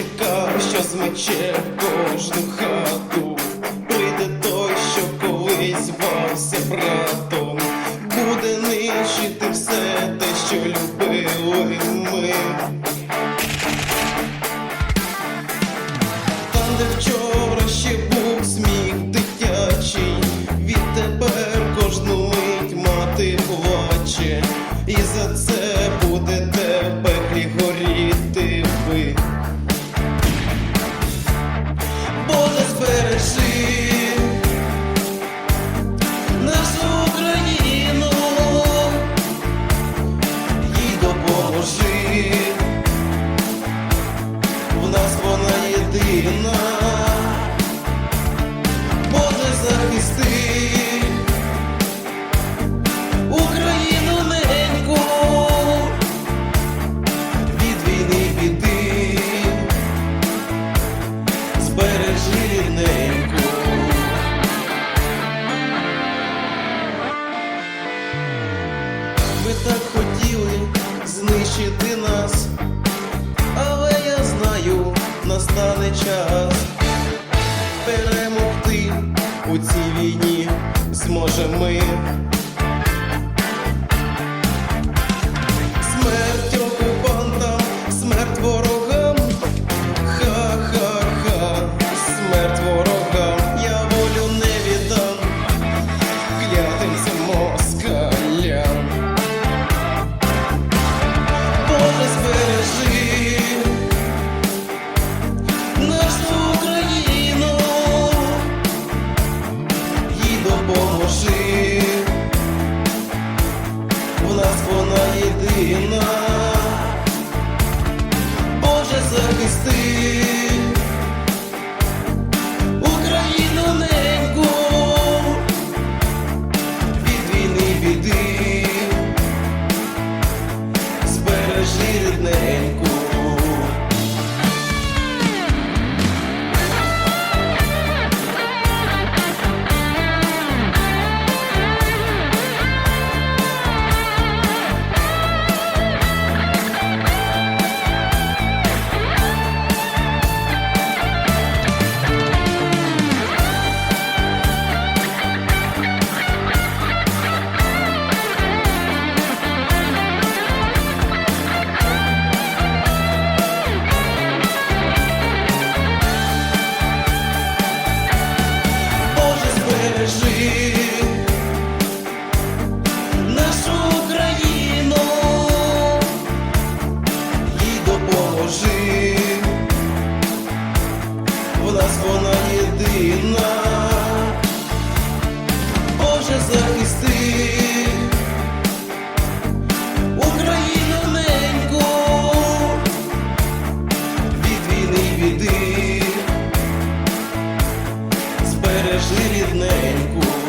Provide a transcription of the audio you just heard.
чекав, що змече кожну хату. Прийде той, що колись звався братом, буде нищити все те, що любили ми. Там, де вчора ще був сміх дитячий, відтепер кожну мить мати плаче, і за це вона єдина, Боже захисти Україну неньку від війни біди, збережи рідненьку. Ви так хотіли знищити нас. Настане час перемогти у цій війні зможемо ми. В нас вона єдина, душі, в нас вона єдина, Боже захисти. Україну неньку від війни біди, збережи рідненьку.